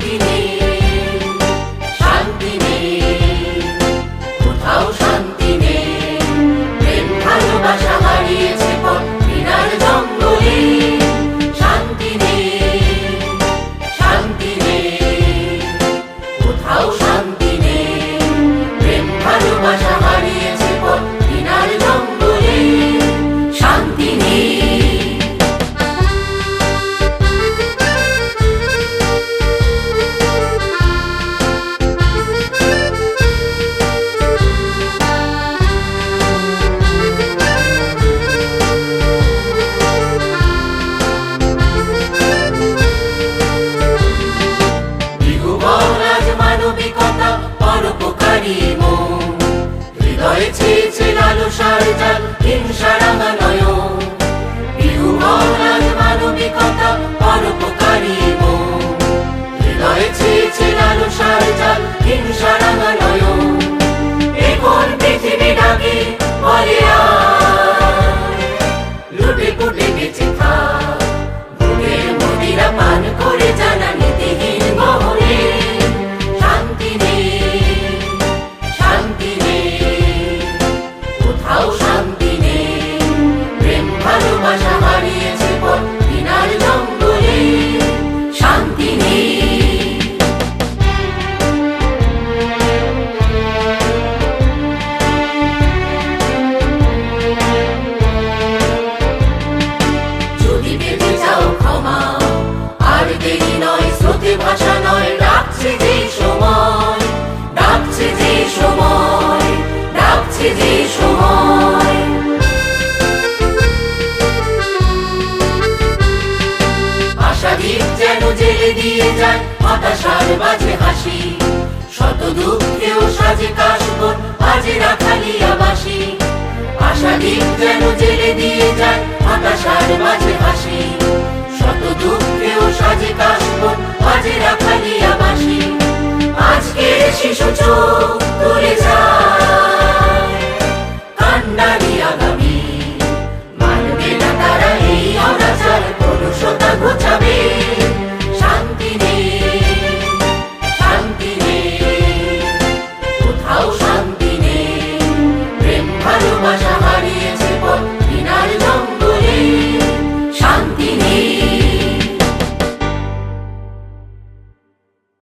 Happy Horizon দিয়ে যায় হতাশার বাজে হাসি। শত দুঃখেও সাজে কাশবন আজে রাখালিয়া বাসি আশা দ্বীপ যেন জেলে দিয়ে যায় হতাশার মাঝে হাসি। শত দুঃখেও সাজে কাশবন আজে রাখালিয়া বাসি আজকে শিশু চোখ তুলে যায়।